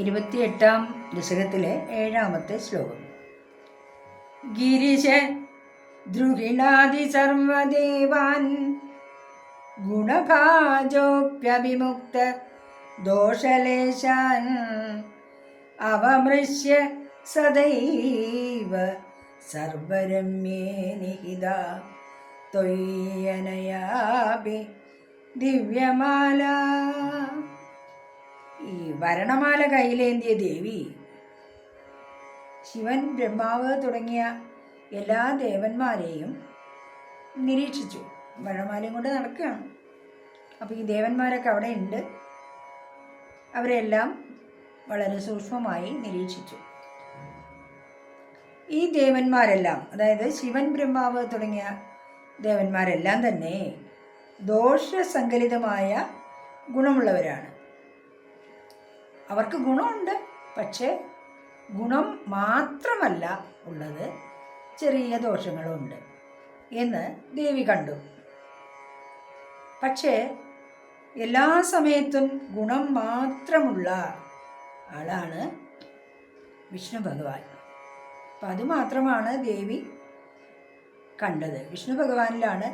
ഇരുപത്തിയെട്ടാം ദശകത്തിലെ ഏഴാമത്തെ ശ്ലോകം. ഗിരിശ ദ്രുഹിണാതി സർവദേവാൻ ഗുണഭാജോപ്യഭിമുക്ത ദോഷലേശാൻ അവമൃശ്യ സദൈവ സർവരമ്യേ നിഹിത തൊയ്യനയാപി ദിവ്യമാല. ഈ വരണമാല കയ്യിലേന്തിയ ദേവി? ശിവൻ ബ്രഹ്മാവ് തുടങ്ങിയ എല്ലാ ദേവന്മാരെയും നിരീക്ഷിച്ചു. വരണമാലയും കൊണ്ട് നടക്കുകയാണ്. അപ്പോൾ ഈ ദേവന്മാരൊക്കെ അവിടെ ഉണ്ട്. അവരെല്ലാം വളരെ സൂക്ഷ്മമായി നിരീക്ഷിച്ചു. ഈ ദേവന്മാരെല്ലാം അതായത് ശിവൻ ബ്രഹ്മാവ് തുടങ്ങിയ ദേവന്മാരെല്ലാം തന്നെ ദോഷസങ്കലിതമായ ഗുണമുള്ളവരാണ്. അവർക്ക് ഗുണമുണ്ട്. പക്ഷേ ഗുണം മാത്രമല്ല ഉള്ളത്. ചെറിയ ദോഷങ്ങളുമുണ്ട് എന്ന് ദേവി കണ്ടു. പക്ഷേ എല്ലാ സമയത്തും ഗുണം മാത്രമുള്ള ആളാണ് വിഷ്ണു ഭഗവാൻ. അപ്പം അതുമാത്രമാണ് ദേവി കണ്ടത്. വിഷ്ണു ഭഗവാനിലാണ്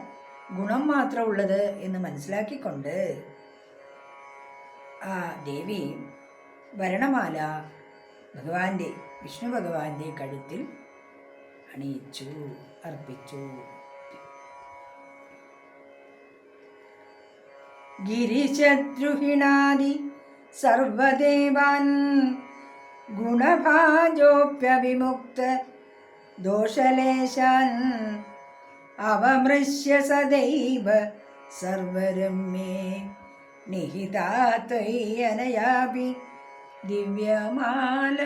ഗുണം മാത്രമുള്ളത് എന്ന് മനസ്സിലാക്കിക്കൊണ്ട് ആ ദേവി വരണമാല ഭഗവാന്റെ വിഷ്ണു ഭഗവാന്റെ കഴുത്തിൽ അണിയിച്ചു അർപ്പിച്ചു. ഗിരിശത്രുഹിണാദി സർവദേവാൻ ഗുണഭാജോപ്യവിമുക്ത ദോഷലേശാൻ അവമൃശ്യ സദൈവ സർവരമ്യേ. നിഹിതാത്വയ്യനയാപി ദിവ്യമാല.